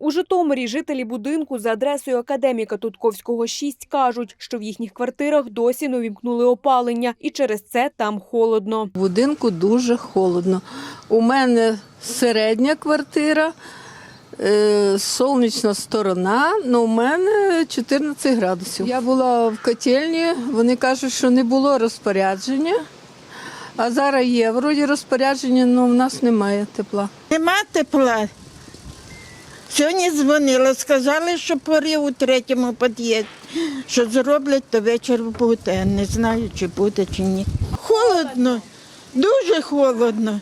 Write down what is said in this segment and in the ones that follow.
У Житомирі жителі будинку за адресою академіка Тутковського 6 кажуть, що в їхніх квартирах досі не увімкнули опалення, і через це там холодно. В будинку дуже холодно. У мене середня квартира, е, сонячна сторона, але у мене 14 градусів. Я була в котельні, вони кажуть, що не було розпорядження. А зараз є. Вроді розпорядження, але в нас немає тепла. Нема тепла. Сьогодні дзвонила, сказали, що пори у третьому під'їзді, що зроблять, то вечір буде. Не знаю, чи буде, чи ні. Холодно, дуже холодно.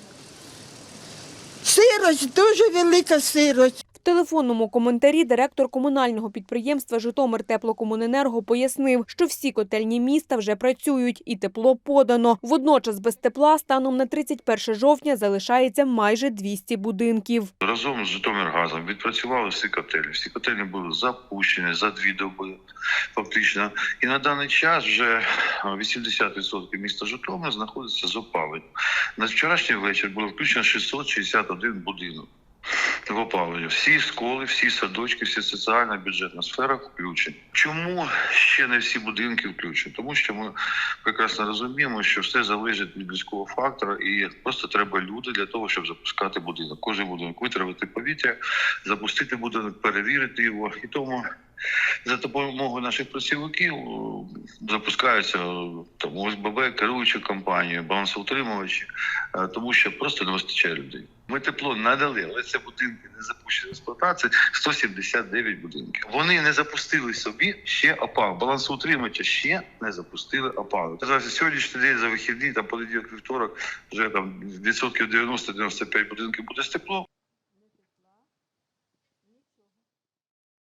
Сирость, дуже велика сирость. Телефонному коментарі директор комунального підприємства Житомир Теплокомуненерго пояснив, що всі котельні міста вже працюють і тепло подано. Водночас без тепла станом на 31 жовтня залишається майже 200 будинків. Разом з Житомиргазом відпрацювали всі котельні. Всі котельні були запущені за дві доби, фактично. І на даний час вже 80% міста Житомир знаходиться з опаленням. На вчорашній вечір було включено 661 будинок. В опалення. Всі школи, всі садочки, всі соціальна бюджетна сфера включені. Чому ще не всі будинки включені? Тому що ми прекрасно розуміємо, що все залежить від людського фактора, і просто треба люди для того, щоб запускати будинок. Кожен будинок витравити повітря, запустити будинок, перевірити його. І тому за допомогою наших працівників запускаються там ОСББ, керуючі компанії, балансоутримувачі, е, тому що просто не вистачає людей. Ми тепло надали, але це будинки не запущені в експлуатації 179 будинків. Вони не запустили собі ще опал. Балансоутримувача ще не запустили опалу. Зараз сьогоднішній день за вихідні, там понеділок, вівторок, вже там відсотків 90-95 будинків буде з тепло.